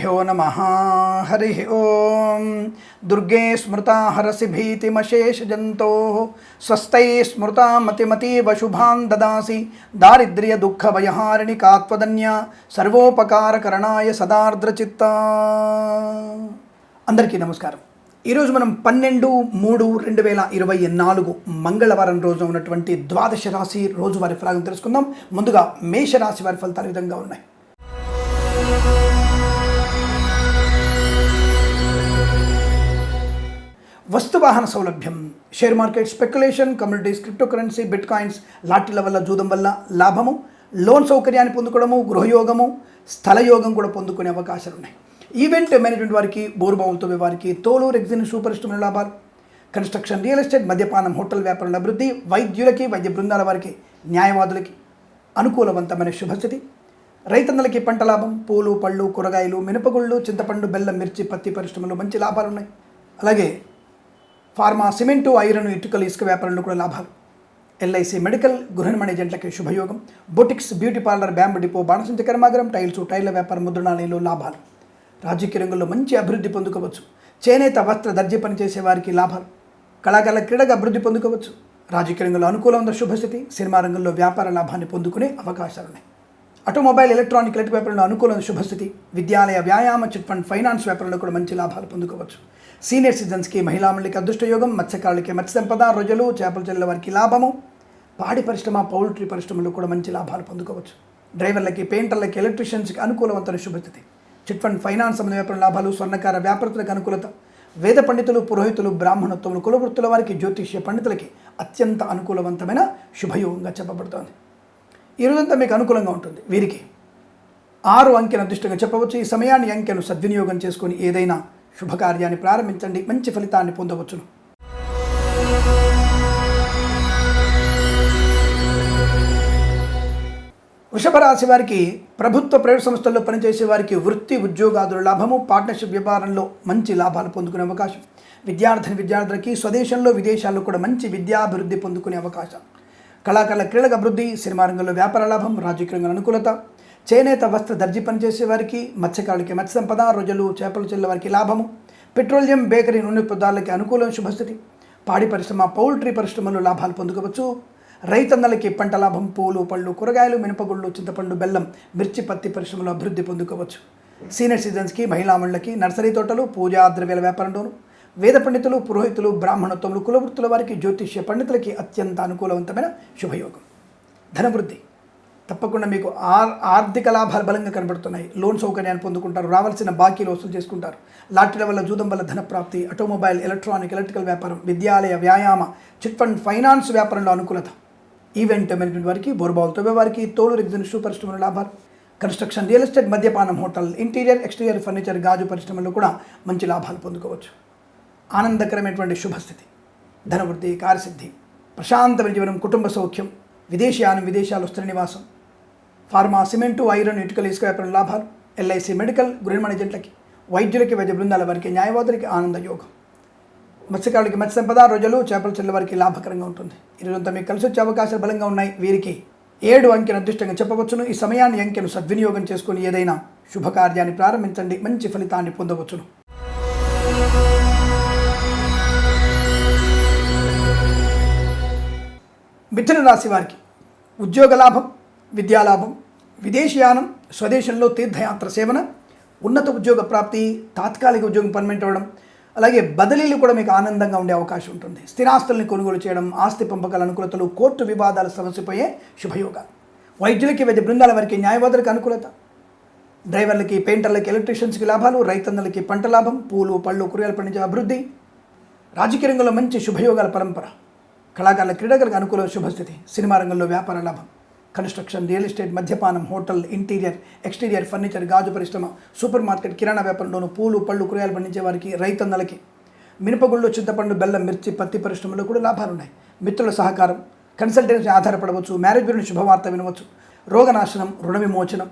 శ్రీగురుభ్యో నమ। హరి ఓం। దుర్గే స్మృతా హరసి భీతిమశేషజంతో స్వస్థై స్మృతా మతిమతీవ శుభాన్ దదాసి। దారిద్ర్య దుఃఖ కాత్వదన్య। సర్వోపకారకరణాయ సదార్ద్రచిత్త। అందరికీ నమస్కారం। ఈరోజు మనం పన్నెండు మూడు రెండు వేల ఇరవై నాలుగు మంగళవారం రోజు ఉన్నటువంటి ద్వాదశ రాశి రోజువారి ఫలాలను తెలుసుకుందాం. ముందుగా మేషరాశి వారి ఫలితాలు విధంగా ఉన్నాయి. వస్తు వాహన సౌలభ్యం. Share market speculation communities crypto currency bitcoins లాటిల వల్ల జూదం వల్ల లాభము లోన్ సౌకర్యాన్ని పొందుకోవడము గృహయోగము స్థలయోగం కూడా పొందుకునే అవకాశాలు ఉన్నాయి. ఈవెంట్ మేనేజ్మెంట్ వారికి బోరుబావులతో వారికి తోలు రెగ్జిన్ సూపర్ ఇష్టమైన లాభాలు. కన్స్ట్రక్షన్ రియల్ ఎస్టేట్ మద్యపానం హోటల్ వ్యాపారం అభివృద్ధి వైద్యులకి వైద్య బృందాల వారికి న్యాయవాదులకి అనుకూలవంతమైన శుభస్థితి. రైతన్నలకి పంట లాభం పూలు పళ్ళు కూరగాయలు మినపగుళ్ళు చింతపండు బెల్లం మిర్చి పత్తి పరిశ్రమలు మంచి లాభాలు ఉన్నాయి అలాగే ఫార్మా సిమెంటు ఐరన్ ఇటుకలు ఇసుక వ్యాపారంలో కూడా లాభాలు. ఎల్ఐసి మెడికల్ గృహ నిర్మాణ ఏజెంట్లకి శుభయోగం. Boutiques beauty parlour bamboo depot బాణసంచ కర్మాగారం టైల్స్ టైర్ల వ్యాపారం ముద్రణాలయంలో లాభాలు. రాజకీయ రంగంలో మంచి అభివృద్ధి పొందుకోవచ్చు. చేనేత వస్త్ర దర్జీ పనిచేసే వారికి లాభాలు. కళాకారుల క్రీడగా అభివృద్ధి పొందుకోవచ్చు. రాజకీయ రంగంలో అనుకూలమైన శుభస్థితి సినిమా రంగంలో వ్యాపార లాభాన్ని పొందుకునే అవకాశాలు ఉన్నాయి. ఆటోమొబైల్ ఎలక్ట్రానిక్ ఎలక్ట్రిక్ వ్యాపారంలో అనుకూలమైన శుభస్థితి విద్యాలయ వ్యాయామ చిట్ ఫండ్ ఫైనాన్స్ వ్యాపారంలో కూడా మంచి లాభాలు పొందుకోవచ్చు. సీనియర్ సిటిజన్స్కి మహిళామణులకి అదృష్టయోగం మత్స్యకారులకి మత్స్య సంపద రొయ్యలు చేపలు చెల్లెల వారికి లాభము. పాడి పరిశ్రమ పౌల్ట్రీ పరిశ్రమలో కూడా మంచి లాభాలు పొందుకోవచ్చు. డ్రైవర్లకి పెయింటర్లకి ఎలక్ట్రీషియన్స్కి అనుకూలవంతమైన శుభస్థితి. చిట్ ఫండ్ ఫైనాన్స్ సంబంధ వ్యాపార లాభాలు స్వర్ణకార వ్యాపారతులకు అనుకూలత. వేద పండితులు పురోహితులు బ్రాహ్మణత్వములు కులవృత్తుల వారికి జ్యోతిష్య పండితులకి అత్యంత అనుకూలవంతమైన శుభయోగంగా చెప్పబడుతోంది. ఈ రోజంతా మీకు అనుకూలంగా ఉంటుంది. వీరికి ఆరు అంకెను అదృష్టంగా చెప్పవచ్చు. ఈ సమయాన్ని అంకెను సద్వినియోగం చేసుకొని ఏదైనా శుభకార్యాన్ని ప్రారంభించండి. మంచి ఫలితాన్ని పొందవచ్చును. వృషభ రాశి వారికి ప్రభుత్వ ప్రైవేట్ సంస్థల్లో పనిచేసే వారికి వృత్తి ఉద్యోగాదుల లాభము పార్ట్నర్షిప్ వ్యాపారంలో మంచి లాభాలు పొందుకునే అవకాశం. విద్యార్థిని విద్యార్థులకి స్వదేశంలో విదేశాల్లో కూడా మంచి విద్యాభివృద్ధి పొందుకునే అవకాశం. కళాకారుల క్రీడల అభివృద్ధి సినిమా రంగంలో వ్యాపార లాభం రాజకీయ రంగంలో అనుకూలత. చేనేత వస్త్ర దర్జీ పనిచేసే వారికి మత్స్యకారులకి మత్స్య సంపద రొజలు చేపలు చెల్లె వారికి లాభము. పెట్రోలియం బేకరీ నూనె పదార్థాలకి అనుకూలం శుభస్థితి పాడి పరిశ్రమ పౌల్ట్రీ పరిశ్రమలు లాభాలు పొందుకోవచ్చు. రైతన్నలకి పంట లాభం పూలు పళ్ళు కూరగాయలు మినపగుళ్ళు చింతపండు బెల్లం మిర్చి పత్తి పరిశ్రమలో అభివృద్ధి పొందుకోవచ్చు. సీనియర్ సిటిజన్స్కి మహిళామణులకి నర్సరీ తోటలు పూజా ద్రవ్యాల వ్యాపారంలోను వేద పండితులు పురోహితులు బ్రాహ్మణత్వములు కులవృత్తుల వారికి జ్యోతిష్య పండితులకి అత్యంత అనుకూలవంతమైన శుభయోగం. ధనవృద్ధి. తప్పకుండా మీకు ఆర్ ఆర్థిక లాభాలు బలంగా కనబడుతున్నాయి. లోన్ సౌకర్యాన్ని పొందుకుంటారు. రావాల్సిన బాకీలు వసూలు చేసుకుంటారు. లాటరీల వల్ల జూదం వల్ల ధనప్రాప్తి ఆటోమొబైల్ ఎలక్ట్రానిక్ ఎలక్ట్రికల్ వ్యాపారం విద్యాలయ వ్యాయామ చిట్ ఫండ్ ఫైనాన్స్ వ్యాపారంలో అనుకూలత. ఈవెంట్ మేనేజ్మెంట్ వారికి బోర్బావులతో వారికి తోలు రెగ్జిన్ షూ పరిశ్రమల లాభాలు. కన్స్ట్రక్షన్ రియల్ ఎస్టేట్ మద్యపానం హోటల్ ఇంటీరియర్ ఎక్స్టీరియర్ ఫర్నిచర్ గాజు పరిశ్రమల్లో కూడా మంచి లాభాలు పొందుకోవచ్చు. ఆనందకరమైనటువంటి శుభస్థితి. ధనవృద్ధి కార్యసిద్ధి ప్రశాంతమైన జీవనం కుటుంబ సౌఖ్యం విదేశీయానం విదేశాలు స్థిర నివాసం ఫార్మా సిమెంటు ఐరన్ ఇటుకలు ఇసుక వ్యాపారం లాభాలు ఎల్ఐసి మెడికల్ గృహ ఏజెంట్లకి వైద్యులకి వైద్య బృందాల వారికి న్యాయవాదులకి ఆనంద యోగం. మత్స్యకారులకి మత్స్య సంపద రోజులు చేపల చెల్లె వారికి లాభకరంగా ఉంటుంది. ఈరోజంతా మీకు కలిసి వచ్చే అవకాశాలు బలంగా ఉన్నాయి. వీరికి ఏడు అంకెను అదృష్టంగా చెప్పవచ్చును. ఈ సమయాన్ని అంకెను సద్వినియోగం చేసుకుని ఏదైనా శుభకార్యాన్ని ప్రారంభించండి. మంచి ఫలితాన్ని పొందవచ్చును. మిథున రాశి వారికి ఉద్యోగ లాభం విద్యాలాభం విదేశీయానం స్వదేశంలో తీర్థయాత్ర సేవన ఉన్నత ఉద్యోగ ప్రాప్తి తాత్కాలిక ఉద్యోగం పర్మనెంట్ అవ్వడం అలాగే బదిలీలు కూడా మీకు ఆనందంగా ఉండే అవకాశం ఉంటుంది. స్థిరాస్తుల్ని కొనుగోలు చేయడం ఆస్తి పంపకాల అనుకూలతలు కోర్టు వివాదాల సమస్యపోయే శుభయోగాలు వైద్యులకి వైద్య బృందాల వారికి న్యాయవాదులకు అనుకూలత. డ్రైవర్లకి పెయింటర్లకి ఎలక్ట్రీషియన్స్కి లాభాలు రైతన్నలకి పంట లాభం పూలు పళ్ళు కూరగాయలు పండించే అభివృద్ధి. రాజకీయ రంగంలో మంచి శుభయోగాల పరంపర. కళాకారుల క్రీడాకారులకు అనుకూల శుభస్థితి. సినిమా రంగంలో వ్యాపార లాభం. కన్స్ట్రక్షన్ రియల్ ఎస్టేట్ మద్యపానం హోటల్ ఇంటీరియర్ ఎక్స్టీరియర్ ఫర్నిచర్ గాజు పరిశ్రమ సూపర్ మార్కెట్ కిరాణా వ్యాపారంలోను పూలు పళ్ళు కూరగాయలు పండించే వారికి రైతన్నలకి మినపగుళ్ళు చింతపండు బెల్లం మిర్చి పత్తి పరిశ్రమలో కూడా లాభాలు ఉన్నాయి. మిత్రుల సహకారం కన్సల్టెన్సీ ఆధారపడవచ్చు మ్యారేజ్ గురించి శుభవార్త వినవచ్చు రోగనాశనం రుణ విమోచనం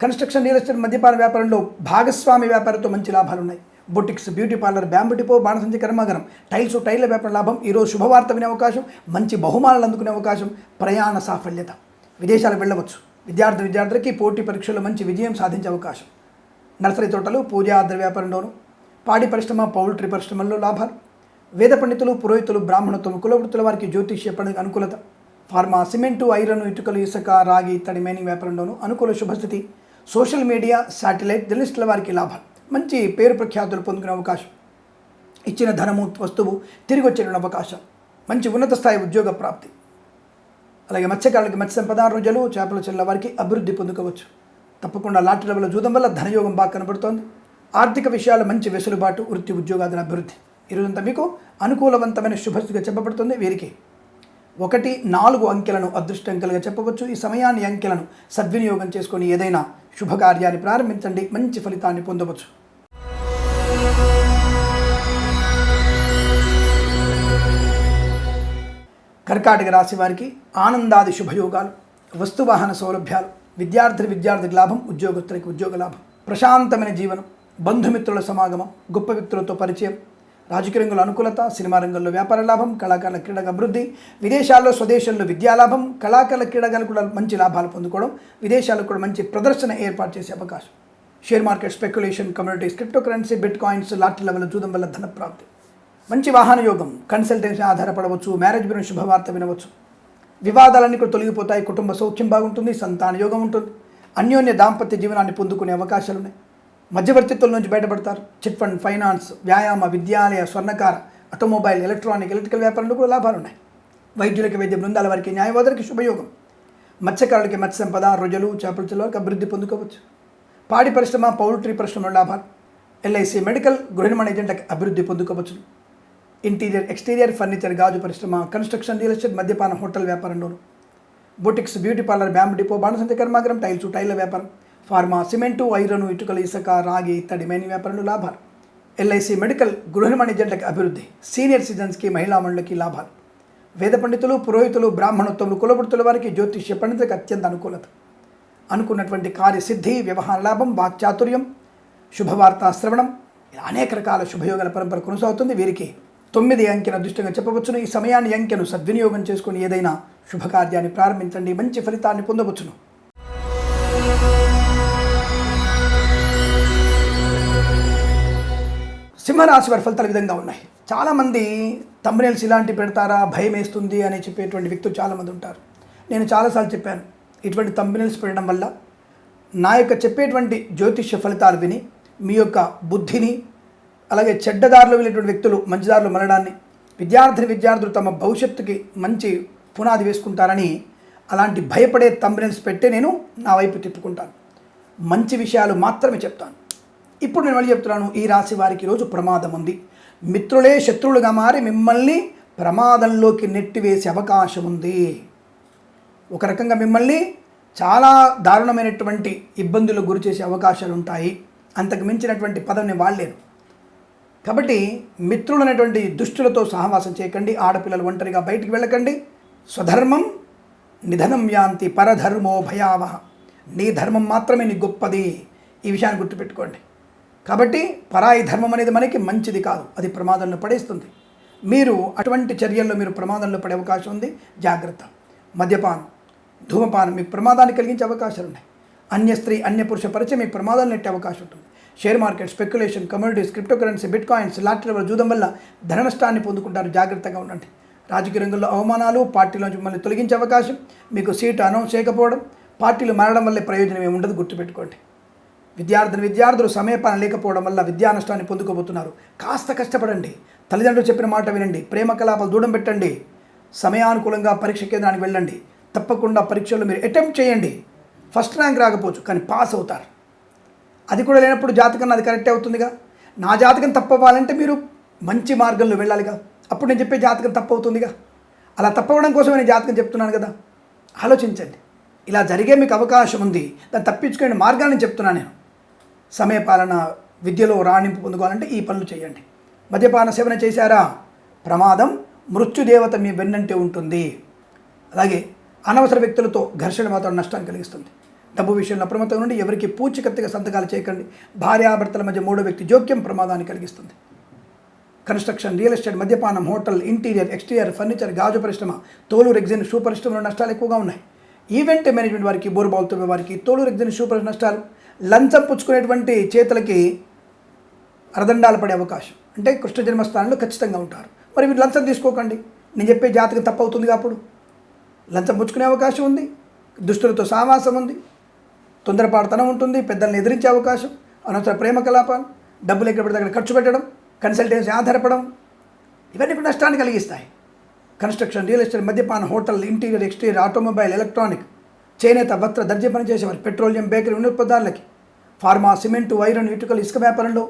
కన్స్ట్రక్షన్ రియల్ ఎస్టేట్ మద్యపాన వ్యాపారంలో భాగస్వామి వ్యాపారంతో మంచి లాభాలు ఉన్నాయి. Boutiques beauty parlour bamboo depot బాణసంచి కర్మాగారం టైల్స్ టైల్ల వ్యాపార లాభం. ఈరోజు శుభవార్త వినే అవకాశం మంచి బహుమానాలు అందుకునే అవకాశం ప్రయాణ సాఫల్యత. విదేశాలకు వెళ్ళవచ్చు. విద్యార్థి విద్యార్థులకి పోటీ పరీక్షల్లో మంచి విజయం సాధించే అవకాశం. నర్సరీ తోటలు పూజా ఆద్ర వ్యాపారంలోను పాడి పరిశ్రమ పౌల్ట్రీ పరిశ్రమల్లో లాభాలు. వేద పండితులు పురోహితులు బ్రాహ్మణత్వం కులవృత్తుల వారికి జ్యోతిష్య పండుగ అనుకూలత. ఫార్మా సిమెంటు ఐరన్ ఇటుకలు ఇసుక రాగి ఇత్తడి మైనింగ్ వ్యాపారంలోను అనుకూల శుభస్థితి. సోషల్ మీడియా శాటిలైట్ జర్నలిస్టుల వారికి లాభాలు. మంచి పేరు ప్రఖ్యాతులు పొందుకునే అవకాశం. ఇచ్చిన ధనము వస్తువు తిరిగి వచ్చే అవకాశం. మంచి ఉన్నత స్థాయి ఉద్యోగ ప్రాప్తి. అలాగే మత్స్యకారులకి మత్స్య సంపద రోజులు చేపల చెల్ల వారికి అభివృద్ధి పొందుకోవచ్చు. తప్పకుండా లాటరీల వల్ల చూడడం వల్ల ధనయోగం బాగా కనబడుతోంది. ఆర్థిక విషయాలు మంచి వెసులుబాటు వృత్తి ఉద్యోగాదుల అభివృద్ధి. ఈరోజంతా మీకు అనుకూలవంతమైన శుభస్థితిగా చెప్పబడుతుంది వీరికి. ఒకటి నాలుగు అంకెలను అదృష్ట అంకెలుగా చెప్పవచ్చు. ఈ సమయాన్ని అంకెలను సద్వినియోగం చేసుకొని ఏదైనా శుభకార్యాన్ని ప్రారంభించండి. మంచి ఫలితాన్ని పొందవచ్చు. కర్కాటక రాశి వారికి ఆనందాది శుభయోగాలు వస్తువాహన సౌలభ్యాలు విద్యార్థి విద్యార్థికి లాభం ఉద్యోగస్తులకి ఉద్యోగ లాభం ప్రశాంతమైన జీవనం బంధుమిత్రుల సమాగమం గొప్ప వ్యక్తులతో పరిచయం రాజకీయ రంగంలో అనుకూలత సినిమా రంగంలో వ్యాపార లాభం కళాకారుల క్రీడగా అభివృద్ధి విదేశాల్లో స్వదేశంలో విద్యాలాభం కళాకారుల క్రీడగాలు కూడా మంచి లాభాలు పొందుకోవడం విదేశాల్లో కూడా మంచి ప్రదర్శన ఏర్పాటు చేసే అవకాశం. Share market speculation communities crypto currency bitcoins lottery level చూడడం వల్ల ధనప్రాప్తి మంచి వాహన యోగం కన్సల్టెన్సీ ఆధారపడవచ్చు మ్యారేజ్ గురించి శుభవార్త వినవచ్చు. వివాదాలన్నీ కూడా తొలగిపోతాయి కుటుంబ సౌఖ్యం బాగుంటుంది సంతాన యోగం ఉంటుంది. అన్యోన్య దాంపత్య జీవనాన్ని పొందుకునే అవకాశాలు ఉన్నాయి. మధ్యవర్తిత్వం నుంచి బయటపడతారు. చిట్ ఫండ్ ఫైనాన్స్ వ్యాయామ విద్యాలయ స్వర్ణకార ఆటోమొబైల్ ఎలక్ట్రానిక్ ఎలక్ట్రికల్ వ్యాపారంలో కూడా లాభాలు ఉన్నాయి. వైద్యులకి వైద్య బృందాల వారికి న్యాయవాదులకి శుభయోగం. మత్స్యకారులకి మత్స్య సంపద రొజలు చేపల చెల్ల అభివృద్ధి పొందుకోవచ్చు. పాడి పరిశ్రమ పౌల్ట్రీ పరిశ్రమ లాభాలు. ఎల్ఐసి మెడికల్ గృహ నిర్మాణ ఏజెంట్లకు అభివృద్ధి పొందుకోవచ్చు. ఇంటీరియర్ ఎక్స్టీరియర్ ఫర్నిచర్ గాజు పరిశ్రమ కన్స్ట్రక్షన్ రియల్ ఎస్టేట్ మద్యపాన hotel వ్యాపారంలోను. Boutiques beauty parlour bamboo depot బాణసంత కర్మాగారం టైల్స్ టైల్ల వ్యాపారం. ఫార్మా సిమెంటు ఐరన్ ఇటుకలు ఇసుక రాగి ఇత్తడి మేని వ్యాపారంలో లాభాలు. ఎల్ఐసి మెడికల్ గృహ నిర్మాణ అభివృద్ధి. సీనియర్ సిటిజన్స్కి మహిళా మండలికి లాభాలు. వేద పండితులు పురోహితులు బ్రాహ్మణోత్తములు కులవృత్తుల వారికి జ్యోతిష్య పండితులకు అత్యంత అనుకూలత. అనుకున్నటువంటి కార్యసిద్ధి వ్యవహార లాభం వాక్చాతుర్యం శుభవార్త శ్రవణం అనేక రకాల శుభయోగాల పరంపర కొనసాగుతుంది. వీరికి తొమ్మిది అంకెను అదృష్టంగా చెప్పవచ్చును. ఈ సమయాన్ని అంకెను సద్వినియోగం చేసుకుని ఏదైనా శుభకార్యాన్ని ప్రారంభించండి. మంచి ఫలితాన్ని పొందవచ్చును. సింహరాశి వారి ఫలితాలు విధంగా ఉన్నాయి. చాలామంది తమ్మునేల్స్ ఇలాంటి పెడతారా భయం వేస్తుంది అని చెప్పేటువంటి వ్యక్తులు చాలామంది ఉంటారు. నేను చాలాసార్లు చెప్పాను ఇటువంటి తమ్మునేల్స్ పెట్టడం వల్ల నా యొక్క చెప్పేటువంటి జ్యోతిష్య ఫలితాలు విని మీ యొక్క బుద్ధిని అలాగే చెడ్డదారులు వెళ్ళేటువంటి వ్యక్తులు మంచిదారులు మలడాన్ని విద్యార్థిని విద్యార్థులు తమ భవిష్యత్తుకి మంచి పునాది వేసుకుంటారని అలాంటి భయపడే తంబ్రెన్స్ పెట్టే నేను నా వైపు తిప్పుకుంటాను. మంచి విషయాలు మాత్రమే చెప్తాను. ఇప్పుడు నేను మళ్ళీ చెప్తున్నాను ఈ రాశి వారికి ఈరోజు ప్రమాదం ఉంది. మిత్రులే శత్రువులుగా మారి మిమ్మల్ని ప్రమాదంలోకి నెట్టివేసే అవకాశం ఉంది. ఒక రకంగా మిమ్మల్ని చాలా దారుణమైనటువంటి ఇబ్బందులకు గురి చేసే అవకాశాలు ఉంటాయి. అంతకు మించినటువంటి పదం నేను వాడలేను కాబట్టి మిత్రులు అనేటువంటి దుష్టులతో సహవాసం చేయకండి ఆడపిల్లలు ఒంటరిగా బయటికి వెళ్ళకండి. స్వధర్మం నిధనం యాంతి పరధర్మో భయావహ. నీ ధర్మం మాత్రమే నీ గొప్పది. ఈ విషయాన్ని గుర్తుపెట్టుకోండి. కాబట్టి పరాయి ధర్మం అనేది మనకి మంచిది కాదు. అది ప్రమాదంలో పడేస్తుంది. మీరు అటువంటి చర్యల్లో మీరు ప్రమాదంలో పడే అవకాశం ఉంది. జాగ్రత్త. మద్యపానం ధూమపానం మీకు ప్రమాదాన్ని కలిగించే అవకాశాలు ఉన్నాయి. అన్య స్త్రీ అన్య పురుష పరిచయం మీకు ప్రమాదాలు నెట్టే అవకాశం ఉంటుంది. Share market speculation communities crypto currency bitcoins lottery వల్ల జూదం వల్ల ధన నష్టాన్ని పొందుకుంటారు. జాగ్రత్తగా ఉండండి. రాజకీయ రంగంలో అవమానాలు పార్టీలోంచి మిమ్మల్ని తొలగించే అవకాశం మీకు సీటు అనౌన్స్ చేయకపోవడం పార్టీలు మారడం వల్ల ప్రయోజనం ఏమి ఉండదు గుర్తుపెట్టుకోండి. విద్యార్థులు విద్యార్థులు సమయపాలన లేకపోవడం వల్ల విద్యా నష్టాన్ని పొందుకోబోతున్నారు. కాస్త కష్టపడండి. తల్లిదండ్రులు చెప్పిన మాట వినండి. ప్రేమ కలాపాలు దూరం పెట్టండి. సమయానుకూలంగా పరీక్ష కేంద్రానికి వెళ్ళండి. తప్పకుండా పరీక్షల్లో మీరు అటెంప్ట్ చేయండి. ఫస్ట్ ర్యాంక్ రాకపోవచ్చు కానీ పాస్ అవుతారు. అది కూడా లేనప్పుడు జాతకం అది కరెక్ట్ అవుతుందిగా? నా జాతకం తప్పవ్వాలంటే మీరు మంచి మార్గంలో వెళ్ళాలిగా. అప్పుడు నేను చెప్పే జాతకం తప్పవుతుందిగా. అలా తప్పవడం కోసం నేను జాతకం చెప్తున్నాను కదా. ఆలోచించండి. ఇలా జరిగే మీకు అవకాశం ఉంది. దాన్ని తప్పించుకునే మార్గాన్ని చెప్తున్నాను నేను. సమయపాలన విద్యలో రాణింపు పొందుకోవాలంటే ఈ పనులు చేయండి. మద్యపాన సేవన చేశారా? ప్రమాదం మృత్యుదేవత మీ వెన్నంటే ఉంటుంది. అలాగే అనవసర వ్యక్తులతో ఘర్షణ మాత్రం నష్టాన్ని కలిగిస్తుంది. డబ్బు విషయంలో అప్రమత్తం నుండి ఎవరికి పూచికత్తుగా సంతకాలు చేయకండి. భార్యాభర్తల మధ్య మూడో వ్యక్తి జోక్యం ప్రమాదాన్ని కలిగిస్తుంది. కన్స్ట్రక్షన్ రియల్ ఎస్టేట్ మద్యపానం హోటల్ ఇంటీరియర్ ఎక్స్టీరియర్ ఫర్నిచర్ గాజు పరిశ్రమ తోలు రెగ్జిన్ షూ పరిశ్రమలో నష్టాలు ఎక్కువగా ఉన్నాయి. ఈవెంట్ మేనేజ్మెంట్ వారికి బోర్బాల్ వారికి తోలు రెగ్జిన్ షూ పరిశ్రమ నష్టాలు. లంచం పుచ్చుకునేటువంటి చేతులకి అరదండాలు పడే అవకాశం. అంటే కృష్ణ జన్మస్థానంలో ఖచ్చితంగా ఉంటారు. మరి మీరు లంచం తీసుకోకండి. నేను చెప్పే జాతకం తప్పవుతుంది అప్పుడు. లంచం పుచ్చుకునే అవకాశం ఉంది. దుస్తులతో సావాసం ఉంది. తొందరపాటుతనం ఉంటుంది పెద్దల్ని ఎదిరించే అవకాశం అనవసర ప్రేమ కలాపాలు డబ్బులు ఎక్కడ పడితే అక్కడ ఖర్చు పెట్టడం కన్సల్టెన్సీ ఆధారపడడం ఇవన్నీ కూడా నష్టాన్ని కలిగిస్తాయి. కన్స్ట్రక్షన్ రియల్ ఎస్టేట్ మద్యపాన hotel interior exterior automobile electronic చేనేత వస్త్ర దర్జీ పనిచేసేవారు పెట్రోలియం బేకరీ వినోత్పదాలకి ఫార్మా సిమెంటు వైరన్ ఇటుకలు ఇసుక వ్యాపారంలో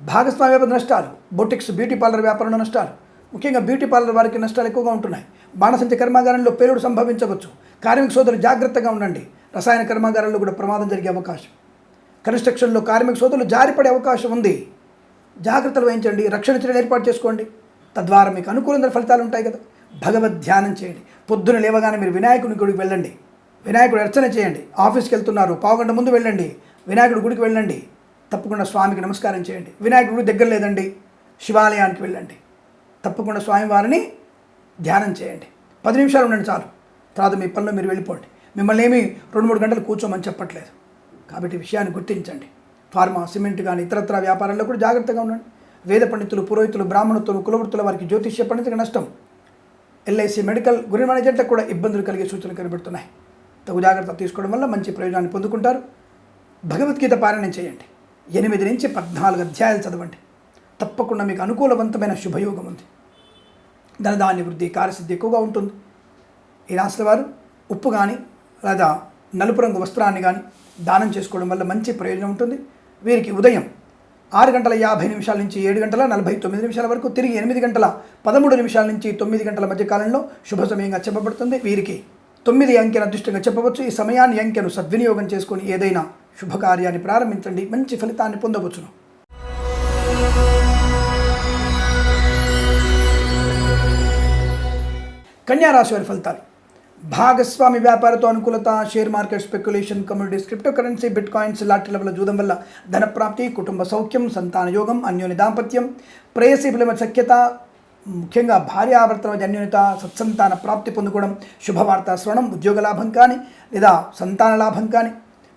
భాగస్వామ్య వ్యాపార నష్టాలు బొటిక్స్ బ్యూటీ పార్లర్ వ్యాపారంలో నష్టాలు ముఖ్యంగా బ్యూటీ పార్లర్ వారికి నష్టాలు ఎక్కువగా ఉంటున్నాయి. బాణసంచ కర్మాగారంలో పేలుడు సంభవించవచ్చు. కార్మిక సోదరులు జాగ్రత్తగా ఉండండి. రసాయన కర్మాగారాల్లో కూడా ప్రమాదం జరిగే అవకాశం. కన్స్ట్రక్షన్లో కార్మిక సోదరులు జారిపడే అవకాశం ఉంది. జాగ్రత్తలు వహించండి. రక్షణ చర్యలు ఏర్పాటు చేసుకోండి. తద్వారా మీకు అనుకూలమైన ఫలితాలు ఉంటాయి కదా. భగవద్ ధ్యానం చేయండి. పొద్దున లేవగానే మీరు వినాయకుని గుడికి వెళ్ళండి. వినాయకుడు అర్చన చేయండి. ఆఫీస్కి వెళ్తున్నారు. పావుగంట ముందు వెళ్ళండి. వినాయకుడి గుడికి వెళ్ళండి. తప్పకుండా స్వామికి నమస్కారం చేయండి. వినాయకుడి గుడి దగ్గర లేదండి. శివాలయానికి వెళ్ళండి. తప్పకుండా స్వామివారిని ధ్యానం చేయండి. పది నిమిషాలు ఉండండి చాలు. తర్వాత మీ పనిలో మీరు వెళ్ళిపోండి. మిమ్మల్ని ఏమీ రెండు మూడు గంటలు కూర్చోమని చెప్పట్లేదు. కాబట్టి విషయాన్ని గుర్తించండి. ఫార్మా సిమెంట్ కానీ ఇతరత్ర వ్యాపారాల్లో కూడా జాగ్రత్తగా ఉండండి. వేద పండితులు పురోహితులు బ్రాహ్మణుతులు కులవృత్తుల వారికి జ్యోతిష్య పండితులకు నష్టం. ఎల్ఐసి మెడికల్ గురి మేనేజర్లకు కూడా ఇబ్బందులు కలిగే సూచనలు కనబడుతున్నాయి. తగు జాగ్రత్త తీసుకోవడం వల్ల మంచి ప్రయోజనాన్ని పొందుకుంటారు. భగవద్గీత పారాయణం చేయండి. ఎనిమిది నుంచి పద్నాలుగు అధ్యాయాలు చదవండి. తప్పకుండా మీకు అనుకూలవంతమైన శుభయోగం ఉంది. ధనధాన్య వృద్ధి కార్యసిద్ధి ఎక్కువగా ఉంటుంది. ఈ రాశుల వారు ఉప్పు కానీ లేదా నలుపు రంగు వస్త్రాన్ని కానీ దానం చేసుకోవడం వల్ల మంచి ప్రయోజనం ఉంటుంది. వీరికి ఉదయం ఆరు గంటల యాభై నిమిషాల నుంచి ఏడు గంటల నలభై తొమ్మిది నిమిషాల వరకు తిరిగి ఎనిమిది గంటల పదమూడు నిమిషాల నుంచి తొమ్మిది గంటల మధ్య కాలంలో శుభ సమయంగా చెప్పబడుతుంది. వీరికి తొమ్మిది అంకెను అదృష్టంగా చెప్పవచ్చు. ఈ సమయాన్ని అంకెను సద్వినియోగం చేసుకొని ఏదైనా శుభకార్యాన్ని ప్రారంభించండి. మంచి ఫలితాన్ని పొందవచ్చును. కన్యారాశి వారి ఫలితాలు. భాగస్వామి వ్యాపారతో అనుకూలత share market speculation communities crypto currency bitcoins లాంటి లెవెల్ జూదం వల్ల ధనప్రాప్తి కుటుంబ సౌఖ్యం సంతాన యోగం అన్యోన్య దాంపత్యం ప్రేయసీ సఖ్యత ముఖ్యంగా భార్యాభర్తల మధ్య అన్యోన్యత సత్సంతాన ప్రాప్తి పొందుకోవడం శుభవార్త శ్రవణం ఉద్యోగ లాభం కానీ లేదా సంతాన లాభం కానీ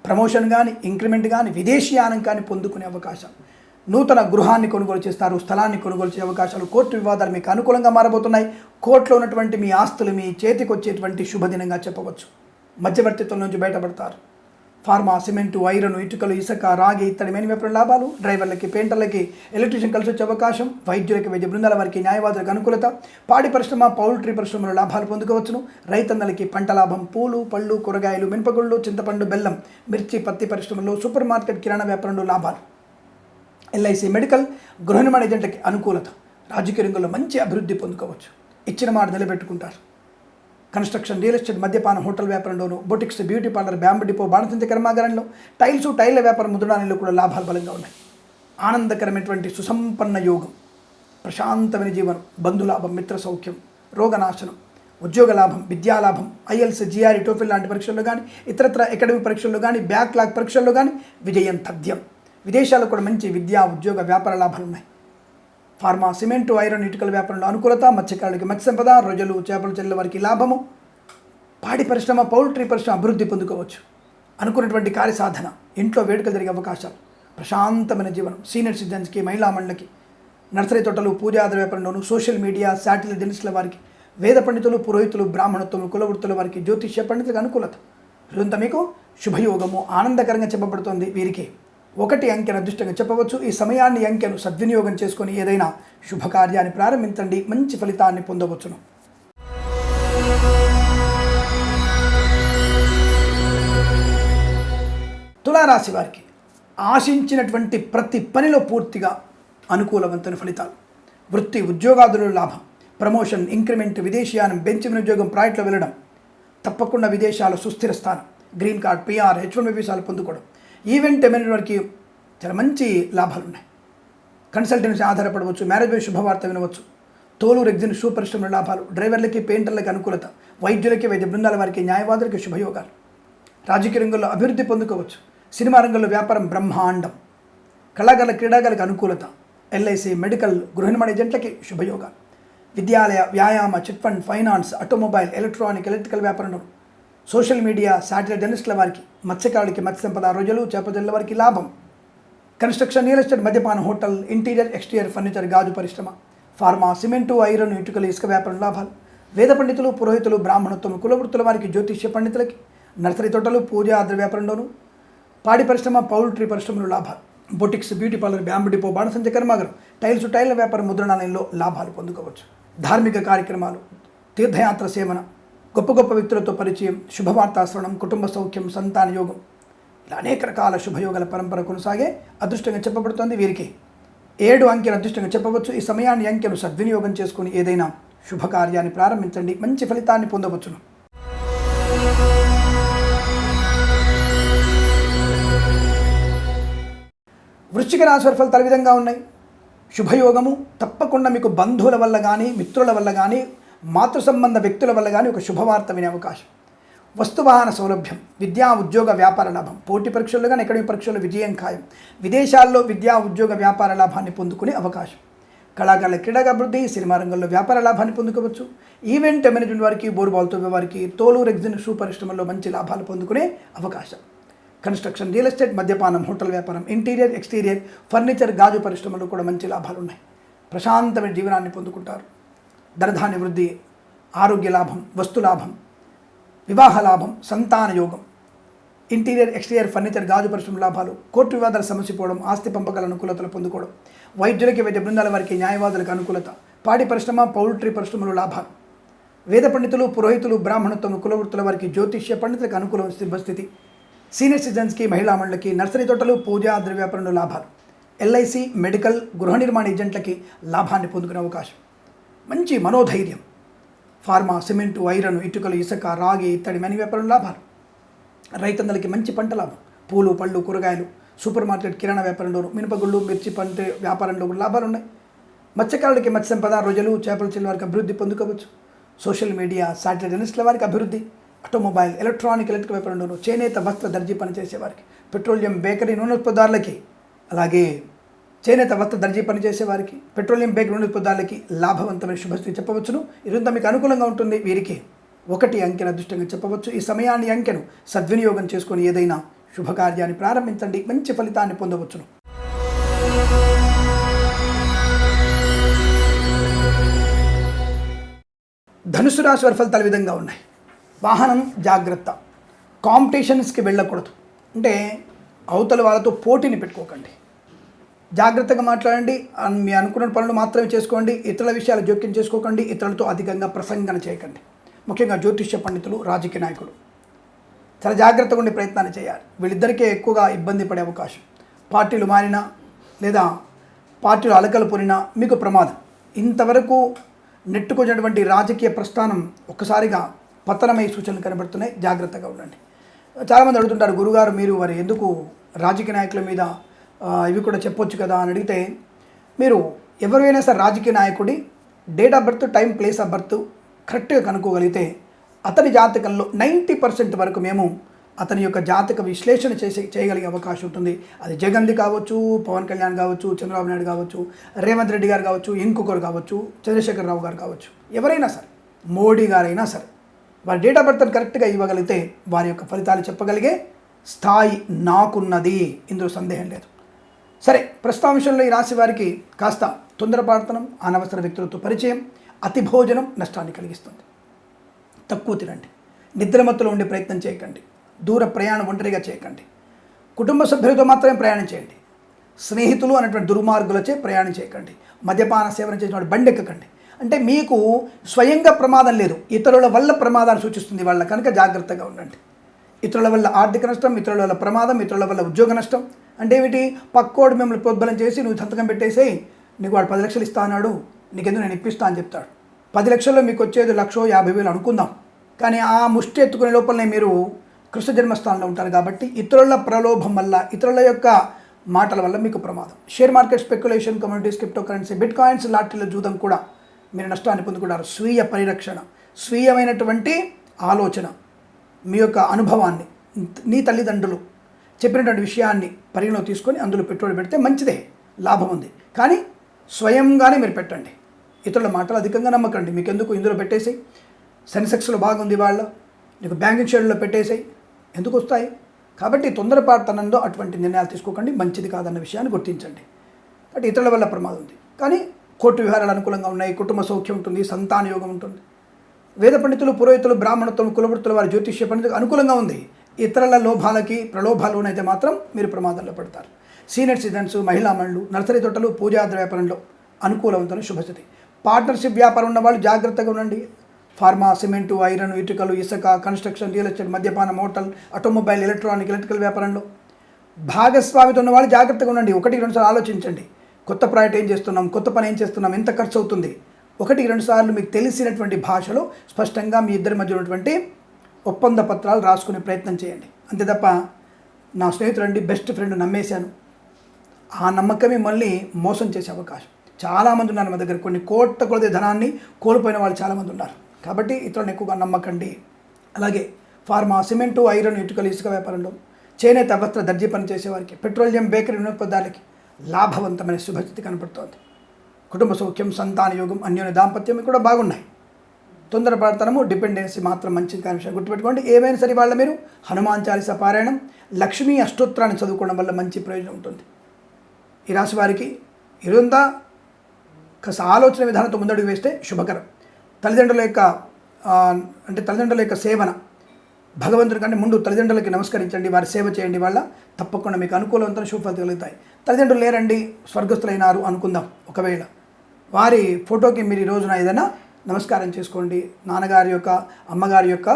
ప్రమోషన్ కానీ ఇంక్రిమెంట్ కానీ విదేశీయానం కానీ పొందుకునే అవకాశం. నూతన గృహాన్ని కొనుగోలు చేస్తారు స్థలాన్ని కొనుగోలు చేసే అవకాశాలు కోర్టు వివాదాలు మీకు అనుకూలంగా మారబోతున్నాయి. కోర్టులో ఉన్నటువంటి మీ ఆస్తులు మీ చేతికి వచ్చేటువంటి శుభదినంగా చెప్పవచ్చు. మధ్యవర్తిత్వం నుంచి బయటపడతారు. ఫార్మా సిమెంటు ఐరన్ ఇటుకలు ఇసుక రాగి ఇత్తడి మెని వ్యాపార లాభాలు? డ్రైవర్లకి పెయింటర్లకి ఎలక్ట్రీషియన్ కలిసి వచ్చే అవకాశం? వైద్యులకి వైద్య బృందాల వారికి న్యాయవాదులకు అనుకూలత? పాడి పరిశ్రమ పౌల్ట్రీ పరిశ్రమలో లాభాలు పొందుకోవచ్చును. రైతన్నలకి పంట లాభం? పూలు పళ్ళు కూరగాయలు మినపగుళ్ళు చింతపండు బెల్లం మిర్చి పత్తి పరిశ్రమలో సూపర్ మార్కెట్ కిరాణా వ్యాపారంలో లాభాలు. ఎల్ఐసి మెడికల్ గృహ నిర్మాణ ఏజెంట్లకి అనుకూలత. రాజకీయ రంగంలో మంచి అభివృద్ధి పొందుకోవచ్చు. ఇచ్చిన మాట నిలబెట్టుకుంటారు. కన్స్ట్రక్షన్ రియల్ ఎస్టేట్ మద్యపాన hotel వ్యాపారంలోను boutiques beauty parlour bamboo depot బాణసంచ కర్మాగారంలో టైల్స్ టైల్ల వ్యాపారం ముద్రణాలలో కూడా లాభాలు బలంగా ఉన్నాయి. ఆనందకరమైనటువంటి సుసంపన్న యోగం ప్రశాంతమైన జీవనం బంధులాభం మిత్ర సౌఖ్యం రోగనాశనం ఉద్యోగ లాభం విద్యాలాభం ఐఎల్స్ జిఆర్ఈ టోఫిల్ లాంటి పరీక్షల్లో కానీ ఇతరత్ర అకాడమిక్ పరీక్షల్లో కానీ బ్యాక్లాగ్ పరీక్షల్లో కానీ విజయం తథ్యం. విదేశాలకు కూడా మంచి విద్యా ఉద్యోగ వ్యాపార లాభాలు ఉన్నాయి. ఫార్మా సిమెంటు ఐరన్ ఇటుకల వ్యాపారంలో అనుకూలత మత్స్యకారులకి మత్స్య సంపద రొయ్యలు చేపలు చెల్లెల వారికి లాభము. పాడి పరిశ్రమ పౌల్ట్రీ పరిశ్రమ అభివృద్ధి పొందుకోవచ్చు. అనుకున్నటువంటి కార్యసాధన ఇంట్లో వేడుకలు జరిగే అవకాశాలు ప్రశాంతమైన జీవనం సీనియర్ సిటిజన్స్కి మహిళా మండలికి నర్సరీ తోటలు పూజాదర వ్యాపారంలోను సోషల్ మీడియా శాటిలైట్ జర్నలిస్టుల వారికి వేద పండితులు పురోహితులు బ్రాహ్మణత్వము కులవృత్తుల వారికి జ్యోతిష్య పండితులకు అనుకూలత. ఇదంతా మీకు శుభయోగము ఆనందకరంగా చెప్పబడుతోంది వీరికి. ఒకటి అంకెను అదృష్టంగా చెప్పవచ్చు. ఈ సమయాన్ని అంకెను సద్వినియోగం చేసుకొని ఏదైనా శుభకార్యాన్ని ప్రారంభించండి. మంచి ఫలితాన్ని పొందవచ్చును. తులారాశి వారికి ఆశించినటువంటి ప్రతి పనిలో పూర్తిగా అనుకూలవంతమైన ఫలితాలు. వృత్తి ఉద్యోగాదుల లాభం. ప్రమోషన్ ఇంక్రిమెంట్ విదేశీయానం బెంచిన ఉద్యోగం ప్రాజెక్టులో వెళ్ళడం. తప్పకుండా విదేశాల సుస్థిర స్థానం. Green card PR H one వీసాలు పొందుకోవడం. ఈవెంట్ ఎమ్మెల్యే వారికి చాలా మంచి లాభాలు ఉన్నాయి కన్సల్టెన్సీ ఆధారపడవచ్చు మ్యారేజ్ బై శుభవార్త వినవచ్చు తోలు రెగ్జిన్ షూ పరిశ్రమల లాభాలు డ్రైవర్లకి పెయింటర్లకి అనుకూలత వైద్యులకి వైద్య బృందాల వారికి న్యాయవాదులకి శుభయోగాలు. రాజకీయ రంగంలో అభివృద్ధి పొందుకోవచ్చు. సినిమా రంగంలో వ్యాపారం బ్రహ్మాండం. కళాకారుల క్రీడాకారులకు అనుకూలత ఎల్ఐసి మెడికల్ గృహ నిర్మాణ ఏజెంట్లకి శుభయోగాలు. విద్యాలయ వ్యాయామ chit fund finance automobile electronic electrical వ్యాపారంలో సోషల్ మీడియా శాటిలైట్ జర్నలిస్టుల వారికి మత్స్యకారులకి మత్స్య సంపద రోజులు చేపజల్ల వారికి లాభం. కన్స్ట్రక్షన్ రియల్ ఎస్టేట్ మద్యపాన హోటల్ ఇంటీరియర్ ఎక్స్టీరియర్ ఫర్నిచర్ గాజు పరిశ్రమ ఫార్మా సిమెంటు ఐరన్ ఇటుకలు ఇసుక వ్యాపారం లాభాలు. వేద పండితులు పురోహితులు బ్రాహ్మణోత్తమ కులవృత్తుల వారికి జ్యోతిష్య పండితులకి నర్సరీ తోటలు పూజ ఆద్ర వ్యాపారంలోను పాడి పరిశ్రమ పౌల్ట్రీ పరిశ్రమలు లాభాలు. Boutiques beauty parlour bamboo depot బాణసంచ కర్మాగారం టైల్స్ టైల్ల వ్యాపారం ముద్రణాలయంలో లాభాలు పొందుకోవచ్చు. ధార్మిక కార్యక్రమాలు తీర్థయాత్ర సేవన గొప్ప గొప్ప వ్యక్తులతో పరిచయం శుభవార్తాశ్రవణం కుటుంబ సౌఖ్యం సంతాన యోగం. ఇలా అనేక రకాల శుభయోగాల పరంపర కొనసాగే అదృష్టంగా చెప్పబడుతోంది వీరికి. ఏడు అంకెలు అదృష్టంగా చెప్పవచ్చు. ఈ సమయాన్ని అంకెను సద్వినియోగం చేసుకుని ఏదైనా శుభకార్యాన్ని ప్రారంభించండి. మంచి ఫలితాన్ని పొందవచ్చును. వృశ్చిక రాశి ఫలితాలు విధంగా ఉన్నాయి. శుభయోగము తప్పకుండా మీకు బంధువుల వల్ల కానీ మిత్రుల వల్ల కానీ మాతృ సంబంధ వ్యక్తుల వల్ల కానీ ఒక శుభవార్త వినే అవకాశం. వస్తువాహన సౌలభ్యం విద్యా ఉద్యోగ వ్యాపార లాభం పోటీ పరీక్షల్లో కానీ అకాడమిక్ పరీక్షల్లో విజయం ఖాయం విదేశాల్లో విద్యా ఉద్యోగ వ్యాపార లాభాన్ని పొందుకునే అవకాశం. కళాకారుల క్రీడాభివృద్ధి సినిమా రంగంలో వ్యాపార లాభాన్ని పొందుకోవచ్చు. ఈవెంట్ మేనేజ్మెంట్ వారికి బోర్బాల్తో వారికి తోలు రెగ్జిన్ షూ పరిశ్రమల్లో మంచి లాభాలు పొందుకునే అవకాశం. కన్స్ట్రక్షన్ రియల్ ఎస్టేట్ మద్యపానం హోటల్ వ్యాపారం ఇంటీరియర్ ఎక్స్టీరియర్ ఫర్నిచర్ గాజు పరిశ్రమలు కూడా మంచి లాభాలు ఉన్నాయి ప్రశాంతమైన జీవనాన్ని పొందుకుంటారు. ధనధాన్య వృద్ధి ఆరోగ్య లాభం వస్తులాభం వివాహ లాభం సంతాన యోగం ఇంటీరియర్ ఎక్స్టీరియర్ ఫర్నిచర్ గాజు పరిశ్రమ లాభాలు కోర్టు వివాదాల సమస్యపోవడం ఆస్తి పంపకాల అనుకూలతలు పొందుకోవడం వైద్యులకి వైద్య బృందాల వారికి న్యాయవాదులకు అనుకూలత పాడి పరిశ్రమ పౌల్ట్రీ పరిశ్రమలు లాభాలు వేద పండితులు పురోహితులు బ్రాహ్మణత్వం కులవృత్తుల వారికి జ్యోతిష్య పండితులకు అనుకూల స్థితి సీనియర్ సిటిజన్స్కి మహిళా మండలికి నర్సరీ తోటలు పూజా ద్రవ్యాపారంలో లాభాలు ఎల్ఐసి మెడికల్ గృహ నిర్మాణ ఏజెంట్లకి లాభాన్ని పొందుకునే అవకాశం. మంచి మనోధైర్యం. ఫార్మా సిమెంటు ఐరన్ ఇటుకలు ఇసుక రాగి ఇత్తడి మని వ్యాపారం లాభాలు. రైతన్నలకి మంచి పంట లాభం. పూలు పళ్ళు కూరగాయలు సూపర్ మార్కెట్ కిరాణా వ్యాపారంలో మినపగుళ్ళు మిర్చి పంట వ్యాపారంలో కూడా లాభాలు ఉన్నాయి. మత్స్యకారులకి మత్స్య సంపద రోజులు చేపల చెల్లి వారికి అభివృద్ధి పొందుకోవచ్చు. సోషల్ మీడియా శాటిలైట్ జర్నలిస్టుల వారికి అభివృద్ధి. ఆటోమొబైల్ ఎలక్ట్రానిక్ ఎలక్ట్రిక్ వ్యాపారంలోను చేనేత వస్త్ర దర్జీ పనిచేసే వారికి పెట్రోలియం బేకరీ నూనె ఉత్పత్తుదారులకి అలాగే చేనేత వస్త్ర దర్జీ పనిచేసే వారికి పెట్రోలియం బేకరీ రెండు ఉత్పత్తుదారులకి లాభవంతమైన శుభస్థితి చెప్పవచ్చును. ఇదంతా మీకు అనుకూలంగా ఉంటుంది. వీరికి ఒకటి అంకెను అదృష్టంగా చెప్పవచ్చు. ఈ సమయాన్ని అంకెను సద్వినియోగం చేసుకొని ఏదైనా శుభకార్యాన్ని ప్రారంభించండి. మంచి ఫలితాన్ని పొందవచ్చును. ధనుసు రాశి వారి ఫలితాలు విధంగా ఉన్నాయి. వాహనం జాగ్రత్త. కాంపిటీషన్స్కి వెళ్ళకూడదు. అంటే అవతల వాళ్ళతో పోటీని పెట్టుకోకండి. జాగ్రత్తగా మాట్లాడండి. మీ అనుకున్న పనులు మాత్రమే చేసుకోండి. ఇతరుల విషయాలు జోక్యం చేసుకోకండి. ఇతరులతో అధికంగా ప్రసంగన చేయకండి. ముఖ్యంగా జ్యోతిష్య పండితులు రాజకీయ నాయకులు. చాలా జాగ్రత్తగా ఉండే ప్రయత్నాలు చేయాలి. వీళ్ళిద్దరికీ ఎక్కువగా ఇబ్బంది పడే అవకాశం. పార్టీలు మారినా లేదా పార్టీలు అలకలు పొనినా మీకు ప్రమాదం. ఇంతవరకు నెట్టుకొచ్చినటువంటి రాజకీయ ప్రస్థానం ఒక్కసారిగా పతనమయ్యే సూచనలు కనబడుతున్నాయి. జాగ్రత్తగా ఉండండి. చాలామంది అడుగుతుంటారు గురుగారు మీరు వారు ఎందుకు రాజకీయ నాయకుల మీద ఇవి కూడా చెప్పొచ్చు కదా అని అడిగితే మీరు ఎవరైనా సరే రాజకీయ నాయకుడి date of birth time place of birth కరెక్ట్గా కనుక్కోగలిగితే అతని జాతకంలో నైంటీ పర్సెంట్ వరకు మేము అతని యొక్క జాతక విశ్లేషణ చేసే చేయగలిగే అవకాశం ఉంటుంది. అది జగన్ది కావచ్చు పవన్ కళ్యాణ్ కావచ్చు చంద్రబాబు నాయుడు కావచ్చు రేవంత్ రెడ్డి గారు కావచ్చు ఇంకొకరు కావచ్చు చంద్రశేఖర్ రావు గారు కావచ్చు. ఎవరైనా సరే మోడీ గారైనా సరే వారి డేట్ ఆఫ్ బర్త్ కరెక్ట్గా ఇవ్వగలిగితే వారి యొక్క ఫలితాలు చెప్పగలిగే స్థాయి నాకున్నది. ఇందులో సందేహం లేదు. సరే ప్రస్తావంశంలో ఈ రాశి వారికి కాస్త తొందరపాడతనం అనవసర వ్యక్తులతో పరిచయం అతి భోజనం నష్టాన్ని కలిగిస్తుంది. తక్కువ తినండి. నిద్రమత్తులో ఉండే ప్రయత్నం చేయకండి. దూర ప్రయాణం ఒంటరిగా చేయకండి. కుటుంబ సభ్యులతో మాత్రమే ప్రయాణం చేయండి. స్నేహితులు అనేటువంటి దుర్మార్గులచే ప్రయాణం చేయకండి. మద్యపాన సేవన చేసినటువంటి బండి ఎక్కకండి అంటే మీకు స్వయంగా ప్రమాదం లేదు. ఇతరుల వల్ల ప్రమాదాన్ని సూచిస్తుంది వాళ్ళ కనుక జాగ్రత్తగా ఉండండి. ఇతరుల వల్ల ఆర్థిక నష్టం ఇతరుల వల్ల ప్రమాదం ఇతరుల వల్ల ఉద్యోగ నష్టం అంటే ఏమిటి? పక్కోడు మిమ్మల్ని ప్రోద్బలం చేసి నువ్వు సంతకం పెట్టేసేయి. నీకు వాడు పది లక్షలు ఇస్తా అన్నాడు. నీకెందుకు నేను ఇప్పిస్తా అని చెప్తాడు. పది లక్షల్లో మీకు వచ్చేది లక్షో యాభై వేలు అనుకుందాం. కానీ ఆ ముష్టి ఎత్తుకునే లోపలనే మీరు కృష్ణ జన్మస్థానంలో ఉంటారు కాబట్టి ఇతరుల ప్రలోభం వల్ల ఇతరుల యొక్క మాటల వల్ల మీకు ప్రమాదం. Share market speculation communities cryptocurrency bitcoins లాటరీల జూదం కూడా మీరు నష్టాన్ని పొందుకుంటారు. స్వీయ పరిరక్షణ స్వీయమైనటువంటి ఆలోచన మీ యొక్క అనుభవాన్ని నీ తల్లిదండ్రులు చెప్పినటువంటి విషయాన్ని పరిగణలో తీసుకొని అందులో పెట్టుబడి పెడితే మంచిదే లాభం ఉంది. కానీ స్వయంగానే మీరు పెట్టండి. ఇతరుల మాటలు అధికంగా నమ్మకండి. మీకు ఎందుకు ఇందులో పెట్టేసి సెన్సెక్స్లో బాగుంది వాళ్ళ నీకు బ్యాంకింగ్ షేర్లో పెట్టేసాయి. ఎందుకు వస్తాయి? కాబట్టి తొందరపాటుతనంలో అటువంటి నిర్ణయాలు తీసుకోకండి. మంచిది కాదన్న విషయాన్ని గుర్తించండి. అంటే ఇతరుల వల్ల ప్రమాదం ఉంది. కానీ కోర్టు విహారాలు అనుకూలంగా ఉన్నాయి. కుటుంబ సౌఖ్యం ఉంటుంది. సంతాన యోగం ఉంటుంది. వేద పండితులు పురోహితులు బ్రాహ్మణత్వం కులవృత్తుల వారి జ్యోతిష్య పండితులకు అనుకూలంగా ఉంది. ఇతరుల లోభాలకి ప్రలోభాలునైతే మాత్రం మీరు ప్రమాదంలో పడతారు. సీనియర్ సిటిజన్స్ మహిళా మహిళలు నర్సరీ తోటలు పూజాద్ర వ్యాపారంలో అనుకూలవంతమైన శుభస్థితి. పార్ట్నర్షిప్ వ్యాపారం ఉన్న వాళ్ళు జాగ్రత్తగా ఉండండి. ఫార్మా సిమెంటు ఐరన్ ఇటుకలు ఇసుక కన్స్ట్రక్షన్ రియల్ ఎస్టేట్ మద్యపానం హోటల్ ఆటోమొబైల్ ఎలక్ట్రానిక్ ఎలక్ట్రికల్ వ్యాపారంలో భాగస్వామితో ఉన్న వాళ్ళు జాగ్రత్తగా ఉండండి. ఒకటి రెండు సార్లు ఆలోచించండి. కొత్త ప్రాజెక్ట్ ఏం చేస్తున్నాం? కొత్త పని ఏం చేస్తున్నాం? ఎంత ఖర్చు అవుతుంది ఒకటి రెండు సార్లు మీకు తెలిసినటువంటి భాషలో స్పష్టంగా మీ ఇద్దరి మధ్య ఉన్నటువంటి ఒప్పంద పత్రాలు రాసుకునే ప్రయత్నం చేయండి. అంతే తప్ప నా స్నేహితుడండి బెస్ట్ ఫ్రెండ్ నమ్మేశాను. ఆ నమ్మకమే మళ్ళీ మోసం చేసే అవకాశం. చాలామంది ఉన్నారు మా దగ్గర. కొన్ని కోట్ల కొలది ధనాన్ని కోల్పోయిన వాళ్ళు చాలామంది ఉన్నారు. కాబట్టి ఇతరులను ఎక్కువగా నమ్మకండి. అలాగే ఫార్మా సిమెంటు ఐరన్ ఇటుకలు ఇసుక వ్యాపారంలో చేనేత వస్త్ర దర్జీ పని చేసేవారికి పెట్రోలియం బేకరీ వినోత్పదాలకి లాభవంతమైన శుభస్థితి కనపడుతోంది. కుటుంబ సౌఖ్యం సంతాన యోగం అన్యోన్య దాంపత్యం కూడా బాగున్నాయి. తొందరపడతనము డిపెండెన్సీ మాత్రం మంచిది కాని విషయం గుర్తుపెట్టుకోండి. ఏమైనా సరే వాళ్ళ మీరు హనుమాన్ చాలీస పారాయణం లక్ష్మీ అష్టోత్తరాన్ని చదువుకోవడం వల్ల మంచి ప్రయోజనం ఉంటుంది. ఈ రాశి వారికి ఇరుందా కాస్త ఆలోచన విధానంతో ముందడుగు వేస్తే శుభకరం. తల్లిదండ్రుల యొక్క అంటే తల్లిదండ్రుల యొక్క సేవన భగవంతుడి కంటే ముందు తల్లిదండ్రులకి నమస్కరించండి వారి సేవ చేయండి వల్ల తప్పకుండా మీకు అనుకూలవంతమైన శుభ కలుగుతాయి. తల్లిదండ్రులు లేరండి స్వర్గస్థులైనారు అనుకుందాం ఒకవేళ. వారి ఫోటోకి మీరు ఈ రోజున ఏదైనా నమస్కారం చేసుకోండి. నాన్నగారి యొక్క అమ్మగారి యొక్క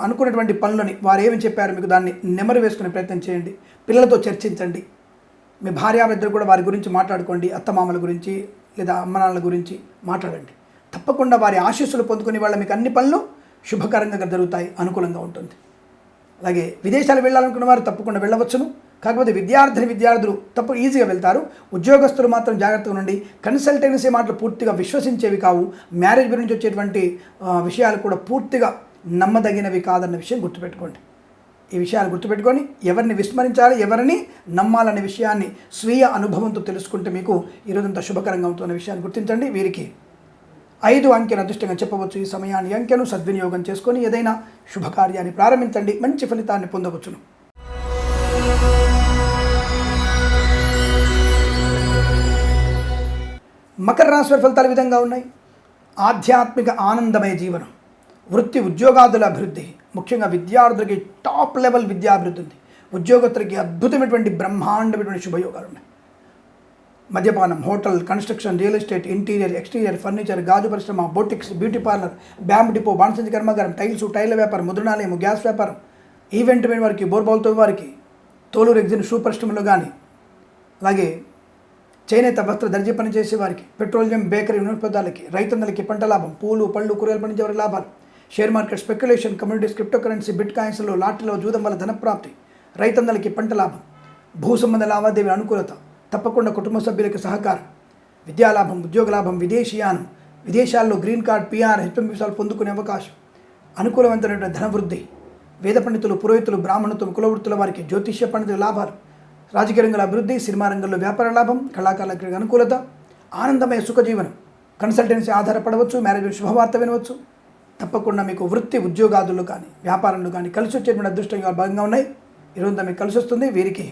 అనుకున్నటువంటి పనులని వారు ఏమి చెప్పారు మీకు దాన్ని నెమరు వేసుకునే ప్రయత్నం చేయండి. పిల్లలతో చర్చించండి. మీ భార్యాభర్తలు కూడా వారి గురించి మాట్లాడుకోండి. అత్తమామల గురించి లేదా అమ్మనాన్నల గురించి మాట్లాడండి. తప్పకుండా వారి ఆశీస్సులు పొందుకునే వాళ్ళ మీకు అన్ని పనులు శుభకరంగా జరుగుతాయి. అనుకూలంగా ఉంటుంది. అలాగే విదేశాలు వెళ్ళాలనుకున్న వారు తప్పకుండా వెళ్ళవచ్చును. కాకపోతే విద్యార్థిని విద్యార్థులు తప్పు ఈజీగా వెళ్తారు. ఉద్యోగస్తులు మాత్రం జాగ్రత్తగా ఉండండి. కన్సల్టెన్సీ మాటలు పూర్తిగా విశ్వసించేవి కావు. మ్యారేజ్ గురించి వచ్చేటువంటి విషయాలు కూడా పూర్తిగా నమ్మదగినవి కాదన్న విషయం గుర్తుపెట్టుకోండి. ఈ విషయాలు గుర్తుపెట్టుకొని ఎవరిని విస్మరించాలి ఎవరిని నమ్మాలనే విషయాన్ని స్వీయ అనుభవంతో తెలుసుకుంటే మీకు ఈరోజంతా శుభకరంగా ఉంటున్న విషయాన్ని గుర్తించండి. వీరికి ఐదు అంకెను అదృష్టంగా చెప్పవచ్చు. ఈ సమయాన్ని అంకెను సద్వినియోగం చేసుకొని ఏదైనా శుభకార్యాన్ని ప్రారంభించండి. మంచి ఫలితాన్ని పొందవచ్చును. మకర రాశి ఫలితాలు విధంగా ఉన్నాయి? ఆధ్యాత్మిక ఆనందమయ జీవనం వృత్తి ఉద్యోగాదుల అభివృద్ధి ముఖ్యంగా విద్యార్థులకి టాప్ లెవెల్ విద్యాభివృద్ధి ఉంది. ఉద్యోగస్తులకి అద్భుతమైనటువంటి బ్రహ్మాండమైనటువంటి శుభయోగాలు ఉన్నాయి. మద్యపానం hotel construction real estate interior exterior furniture గాజు పరిశ్రమ boutiques beauty parlour bamboo depot బాణసంచి కర్మాగారం టైల్స్ టైల్ వ్యాపారం ముద్రణాలయం గ్యాస్ వ్యాపారం ఈవెంట్ మీద వారికి బోర్బాల్తో వారికి తోలు రెగ్జిన్ షూ పరిశ్రమలో కానీ అలాగే చేనేత వస్త్ర దర్జీ పనిచేసే వారికి పెట్రోలియం బేకరీ వినోదాలకి రైతన్నలకి పంట లాభం పూలు పళ్ళు కూరగాయలు పండించేవారి లాభాలు. Share market speculation communities cryptocurrency bit కాయిన్స్లో లాటరీలో జూదం వల్ల ధనప్రాప్తి రైతన్నలకి పంట లాభం. భూ సంబంధ లావాదేవీల అనుకూలత తప్పకుండా కుటుంబ సభ్యులకి సహకారం. విద్యాలాభం ఉద్యోగ లాభం విదేశీయానం విదేశాల్లో గ్రీన్ కార్డ్ పిఆర్ హెచ్ఎం పొందుకునే అవకాశం. అనుకూలవంతమైన ధనవృద్ధి వేద పండితులు పురోహితులు బ్రాహ్మణులు కులవృత్తుల వారికి జ్యోతిష్య పండితుల లాభాలు. రాజకీయ రంగంలో అభివృద్ధి సినిమా రంగంలో వ్యాపార లాభం కళాకారులకి అనుకూలత ఆనందమయ సుఖజీవనం. కన్సల్టెన్సీ ఆధారపడవచ్చు మ్యారేజ్ శుభవార్త వినవచ్చు. తప్పకుండా మీకు వృత్తి ఉద్యోగాదులు కానీ వ్యాపారంలో కానీ కలిసి వచ్చేటువంటి అదృష్టంగా భాగంగా ఉన్నాయి. ఈరోజు మీకు కలిసి వస్తుంది. వీరికి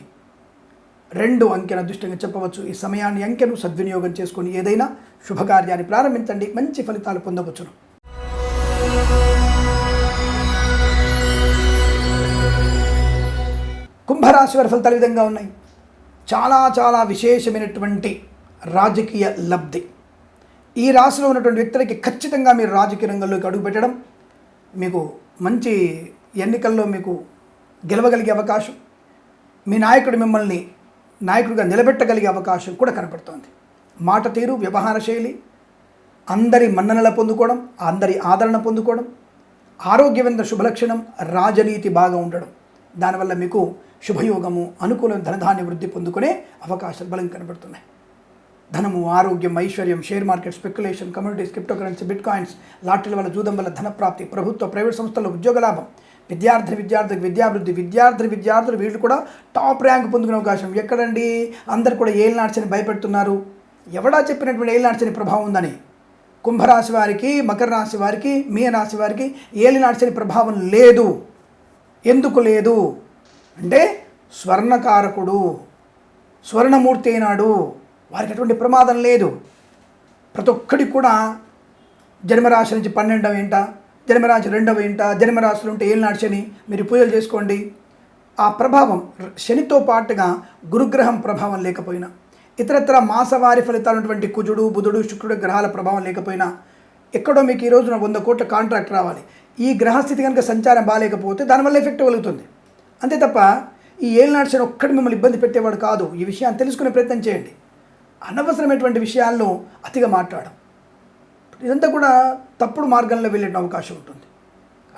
రెండు అంకెను అదృష్టంగా చెప్పవచ్చు. ఈ సమయాన్ని అంకెను సద్వినియోగం చేసుకొని ఏదైనా శుభకార్యాన్ని ప్రారంభించండి. మంచి ఫలితాలు పొందవచ్చును. కుంభరాశి వారి ఫలితాలు విధంగా ఉన్నాయి. చాలా చాలా విశేషమైనటువంటి రాజకీయ లబ్ధి. ఈ రాశిలో ఉన్నటువంటి వ్యక్తులకి ఖచ్చితంగా మీరు రాజకీయ రంగంలోకి అడుగుపెట్టడం మీకు మంచి ఎన్నికల్లో మీకు గెలవగలిగే అవకాశం. మీ నాయకుడు మిమ్మల్ని నాయకుడిగా నిలబెట్టగలిగే అవకాశం కూడా కనపడుతోంది. మాట తీరు వ్యవహార శైలి అందరి మన్ననల పొందుకోవడం అందరి ఆదరణ పొందుకోవడం ఆరోగ్యమైన శుభలక్షణం రాజనీతి బాగా ఉండడం. దానివల్ల మీకు శుభయోగము అనుకూలం ధనధాన్య వృద్ధి పొందుకునే అవకాశాలు బలం కనబడుతున్నాయి. ధనము ఆరోగ్యం ఐశ్వర్యం share market speculation communities cryptocurrency bitcoins లాటరీల వల్ల జూదం వల్ల ధన ప్రాప్తి ప్రభుత్వ ప్రైవేట్ సంస్థల్లో ఉద్యోగ లాభం విద్యార్థి విద్యార్థికి విద్యాభివృద్ధి విద్యార్థి విద్యార్థులు వీళ్ళు కూడా టాప్ ర్యాంక్ పొందుకునే అవకాశం. ఎక్కడండి? అందరు కూడా ఏళ్ళు నాడ్చని భయపెడుతున్నారు. ఎవడా చెప్పినటువంటి ఏళ్ళు నాడ్చని ప్రభావం ఉందని? కుంభరాశి వారికి మకర రాశి వారికి మీన రాశి వారికి ఏలి నాడ్చని ప్రభావం లేదు. ఎందుకు లేదు? అంటే స్వర్ణకారకుడు స్వర్ణమూర్తి అయినాడు. వారికి అటువంటి ప్రమాదం లేదు. ప్రతి ఒక్కడికి కూడా జన్మరాశి నుంచి పన్నెండవ ఏంట జన్మరాశి రెండవ ఏంట జన్మరాశులు ఉంటే ఏలినాడు శని మీరు పూజలు చేసుకోండి. ఆ ప్రభావం శనితో పాటుగా గురుగ్రహం ప్రభావం లేకపోయినా ఇతరత్ర మాసవారి ఫలితాలు ఉన్నటువంటి కుజుడు బుధుడు శుక్రుడు గ్రహాల ప్రభావం లేకపోయినా ఎక్కడో మీకు ఈ రోజున వంద కోట్ల కాంట్రాక్ట్ రావాలి. ఈ గ్రహస్థితి కనుక సంచారం బాగాలేకపోతే దానివల్ల ఎఫెక్ట్ కలుగుతుంది అంతే తప్ప ఈ ఏలినాడు శని ఒక్కటి మిమ్మల్ని ఇబ్బంది పెట్టేవాడు కాదు. ఈ విషయాన్ని తెలుసుకునే ప్రయత్నం చేయండి. అనవసరమైనటువంటి విషయాల్లో అతిగా మాట్లాడడం. ఇదంతా కూడా తప్పుడు మార్గంలో వెళ్ళే అవకాశం ఉంటుంది.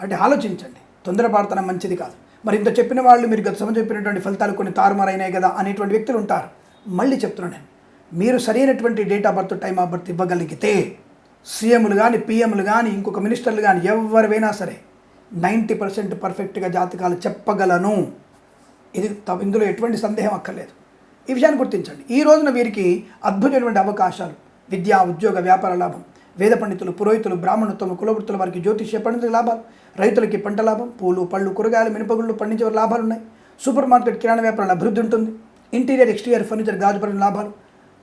అంటే ఆలోచించండి. తొందరపడతనం మంచిది కాదు. మరి ఇంత చెప్పిన వాళ్ళు మీరు గత సమయం చెప్పినటువంటి ఫలితాలు కొన్ని తారుమారైనాయి కదా అనేటువంటి వ్యక్తులు ఉంటారు. మళ్ళీ చెప్తున్నాను నేను. మీరు సరైనటువంటి date of birth time of birth ఇవ్వగలిగితే సీఎంలు కానీ పిఎంలు కానీ ఇంకొక మినిస్టర్లు కానీ ఎవరివైనా సరే నైంటీ పర్సెంట్ పర్ఫెక్ట్గా జాతకాలు చెప్పగలను. ఇది ఇందులో ఎటువంటి సందేహం అక్కర్లేదు. ఈ విషయాన్ని గుర్తించండి. ఈ రోజున వీరికి అద్భుతమైనటువంటి అవకాశాలు. విద్యా ఉద్యోగ వ్యాపార లాభం. వేద పండితులు పురోహితులు బ్రాహ్మణత్వం కులవృత్తుల వారికి జ్యోతిష్య పండితుల లాభాలు. రైతులకి పంట లాభం. పూలు పళ్ళు కూరగాయలు మినపగుళ్ళు పండించే లాభాలు ఉన్నాయి సూపర్ మార్కెట్ కిరాణా వ్యాపారాల అభివృద్ధి ఉంటుంది. ఇంటీరియర్ ఎక్స్టీరియర్ ఫర్నిచర్ గాజుపడిన లాభాలు.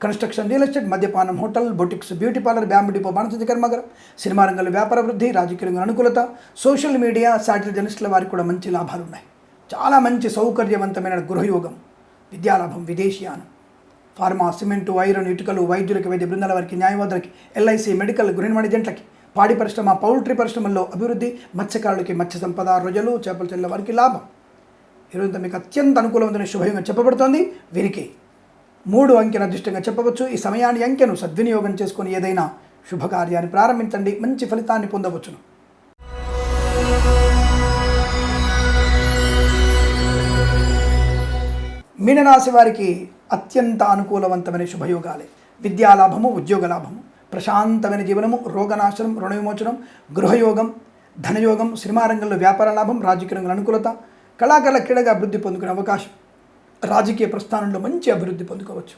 కన్స్ట్రక్షన్ రియల్ ఎస్టేట్ మద్యపానం hotel boutiques beauty parlour bamboo depot బాణసంచ కర్మగరం సినిమా రంగంలో వ్యాపార వృద్ధి రాజకీయ రంగం అనుకూలత సోషల్ మీడియా శాటిలైట్ జర్నలిస్టుల వారికి కూడా మంచి లాభాలు ఉన్నాయి. చాలా మంచి సౌకర్యవంతమైన గృహయోగం విద్యాలాభం విదేశీయానం ఫార్మా సిమెంటు ఐరన్ ఇటుకలు వైద్యులకి వైద్య బృందాల వారికి న్యాయవాదులకి ఎల్ఐసి మెడికల్ గృహ ఏజెంట్లకి పాడి పరిశ్రమ పౌల్ట్రీ పరిశ్రమల్లో అభివృద్ధి మత్స్యకారులకి మత్స్య సంపద రొయ్యలు చేపలు చెల్లె వారికి లాభం. ఈరోజు మీకు అత్యంత అనుకూలమైన శుభంగా చెప్పబడుతోంది. వీరికి మూడు అంకెను అదృష్టంగా చెప్పవచ్చు. ఈ సమయాన్ని అంకెను సద్వినియోగం చేసుకొని ఏదైనా శుభకార్యాన్ని ప్రారంభించండి. మంచి ఫలితాన్ని పొందవచ్చును. మీనరాశి వారికి అత్యంత అనుకూలవంతమైన శుభయోగాలే. విద్యాలాభము ఉద్యోగ లాభము ప్రశాంతమైన జీవనము రోగనాశనం రుణ విమోచనం గృహయోగం ధనయోగం సినిమా రంగంలో వ్యాపార లాభం రాజకీయ రంగంలో అనుకూలత కళాకారుల క్రీడగా అభివృద్ధి పొందుకునే అవకాశం. రాజకీయ ప్రస్థానంలో మంచి అభివృద్ధి పొందుకోవచ్చు.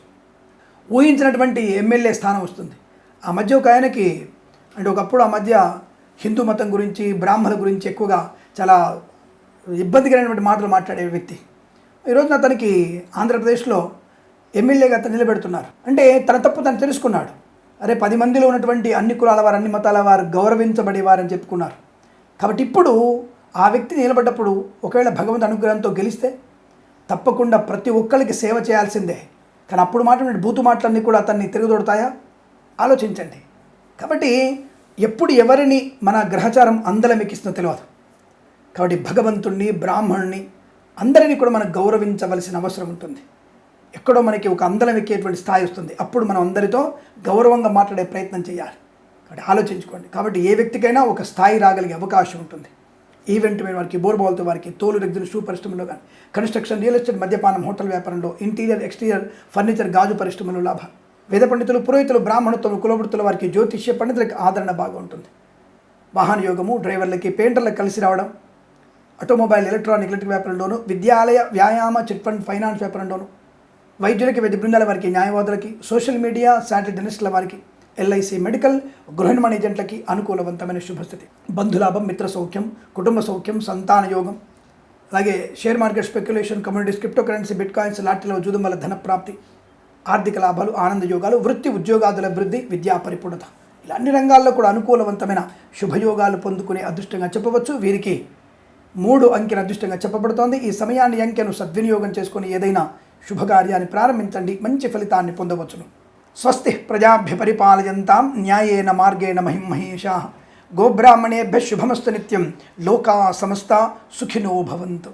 ఊహించినటువంటి ఎమ్మెల్యే స్థానం వస్తుంది. ఆ మధ్య ఒక ఆయనకి అంటే ఒకప్పుడు ఆ మధ్య హిందూ మతం గురించి బ్రాహ్మణుల గురించి ఎక్కువగా చాలా ఇబ్బందికరమైనటువంటి మాటలు మాట్లాడే వ్యక్తి. ఈ రోజున అతనికి ఆంధ్రప్రదేశ్లో ఎమ్మెల్యేగా అతను నిలబెడుతున్నారు. అంటే తన తప్పు తను తెలుసుకున్నాడు. అరే పది మందిలో ఉన్నటువంటి అన్ని కులాల వారు అన్ని మతాల వారు గౌరవించబడేవారని చెప్పుకున్నారు. కాబట్టి ఇప్పుడు ఆ వ్యక్తి నిలబడ్డప్పుడు ఒకవేళ భగవంతు అనుగ్రహంతో గెలిస్తే తప్పకుండా ప్రతి ఒక్కరికి సేవ చేయాల్సిందే. కానీ అప్పుడు మాట్లాడిన బూతు మాటలన్నీ కూడా అతన్ని తిరుగుదొడతాయా? ఆలోచించండి. కాబట్టి ఎప్పుడు ఎవరిని మన గ్రహచారం అందలమిక్కిస్తుందో తెలియదు కాబట్టి భగవంతుణ్ణి బ్రాహ్మణుణ్ణి అందరినీ కూడా మనం గౌరవించవలసిన అవసరం ఉంటుంది. ఎక్కడో మనకి ఒక అందలం ఎక్కేటువంటి స్థాయి వస్తుంది. అప్పుడు మనం అందరితో గౌరవంగా మాట్లాడే ప్రయత్నం చేయాలి. కాబట్టి ఆలోచించుకోండి. కాబట్టి ఏ వ్యక్తికైనా ఒక స్థాయి రాగలిగే అవకాశం ఉంటుంది. ఈవెంట్ మీద వారికి బోర్బాల్తో వారికి తోలు రెగ్జిన్ షూ పరిశ్రమలో కానీ కన్స్ట్రక్షన్ రియల్ ఎస్టేట్ మద్యపానం హోటల్ వ్యాపారంలో ఇంటీరియర్ ఎక్స్టీరియర్ ఫర్నిచర్ గాజు పరిశ్రమలో లాభాలు వేద పండితులు పురోహితులు బ్రాహ్మణత్వం కులవృత్తుల వారికి జ్యోతిష్య పండితులకు ఆదరణ బాగా ఉంటుంది వాహన యోగము డ్రైవర్లకి పెయింటర్లకు కలిసి రావడం ఆటోమొబైల్ ఎలక్ట్రానిక్ ఎలక్ట్రిక్ వ్యాపారంలోను విద్యాలయ వ్యాయామ చిట్ ఫండ్ ఫైనాన్స్ వ్యాపారంలోను వైద్యులకి వైద్య బృందాల వారికి న్యాయవాదులకి సోషల్ మీడియా శాటిలైట్ జర్నలిస్టుల వారికి ఎల్ఐసి మెడికల్ గృహ నిర్మాణ ఏజెంట్లకి అనుకూలవంతమైన శుభస్థితి. బంధులాభం మిత్ర సౌఖ్యం కుటుంబ సౌఖ్యం సంతాన యోగం. అలాగే share market speculation communities cryptocurrency bitcoins లాటరీలో జూదం వల్ల ధన ప్రాప్తి ఆర్థిక లాభాలు ఆనంద యోగాలు వృత్తి ఉద్యోగాదుల అభివృద్ధి విద్యా పరిపూర్ణత. ఇలా అన్ని రంగాల్లో కూడా అనుకూలవంతమైన శుభయోగాలు పొందుకునే అదృష్టంగా చెప్పవచ్చు. వీరికి మూడు అంకెన అదృష్టంగా చెప్పబడుతోంది. ఈ సమయాన్ని అంకెను సద్వినియోగం చేసుకుని ఏదైనా శుభకార్యాన్ని ప్రారంభించండి. మంచి ఫలితాన్ని పొందవచ్చును. स्वस्ति प्रजाभ्य परिपालयन्ताम् न्यायेन मार्गेण महिं महेशाः गोब्राह्मणेभ्यः शुभमस्तु नित्यं लोकाः समस्ता सुखिनो भवन्तु।